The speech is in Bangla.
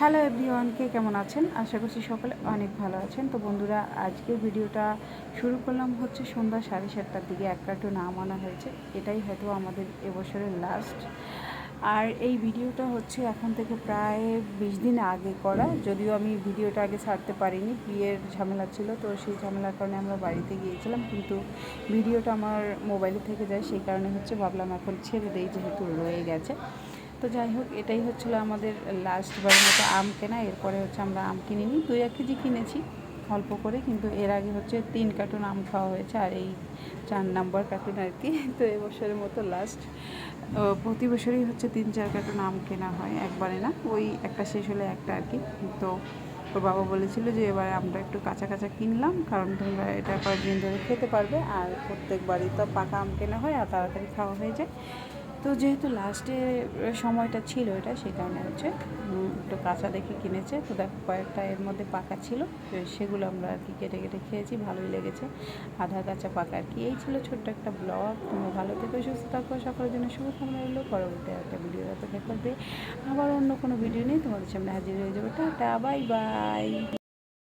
হ্যালো এভরিওয়ানকে কেমন আছেন? আশা করছি সকলে অনেক ভালো আছেন। তো বন্ধুরা, আজকে ভিডিওটা শুরু করলাম হচ্ছে সন্ধ্যা সাড়ে সাতটার দিকে। এক কার্টুন আম আনা হয়েছে। এটাই হয়তো আমাদের এবছরের লাস্ট আর এই ভিডিওটা হচ্ছে এখন থেকে প্রায় বিশ দিন আগে করা। যদিও আমি ভিডিওটা আগে ছাড়তে পারিনি, বিয়ের ঝামেলা ছিল, তো সেই ঝামেলার কারণে আমরা বাড়িতে গিয়েছিলাম। কিন্তু ভিডিওটা আমার মোবাইলে থেকে যায়, সেই কারণে হচ্ছে ভাবলাম এখন ছেড়ে দেই, যেহেতু রয়ে গেছে। তো যাই হোক, এটাই হচ্ছিল আমাদের লাস্ট বারের মতো আম কেনা। এরপরে হচ্ছে আমরা আম কিনিনি। দুই এক কেজি কিনেছি, অল্প করে, কিন্তু এর আগে হচ্ছে তিন কার্টুন আম খাওয়া হয়েছে আর এই চার নাম্বার কার্টুন আর কি। তো এবছরের মতো লাস্ট প্রতি বছরই হচ্ছে তিন চার কার্টুন আম কেনা হয়, একবারে না। ওই একটা শেষ হলে একটা আর কি। তো ওর বাবা বলেছিল যে এবারে আমরা একটু কাঁচা কাঁচা কিনলাম, কারণ তোমরা এটা কয়েকদিন ধরে খেতে পারবে। আর প্রত্যেকবারই তো পাকা আম কেনা হয় আর তাড়াতাড়ি খাওয়া হয়ে যায়। তো যেহেতু লাস্টে সময়টা ছিল এটা সেই কারণে হচ্ছে একটু কাঁচা দেখে কিনেছে। তো দেখো, কয়েকটা এর মধ্যে পাকা ছিল সেগুলো আমরা আর কি কেটে কেটে খেয়েছি, ভালোই লেগেছে। আধা কাঁচা পাকা আর কি। এই ছিল ছোট্ট একটা ব্লগ তোমরা ভালো থেকো, সুস্থ থাকো, সকলের জন্য শুভকামনা রইল। পরবর্তী একটা ভিডিও অপেক্ষা করবে আবার অন্য কোনো ভিডিও নেই তোমাদের সামনে হাজির হয়ে যাবে। Tata bye bye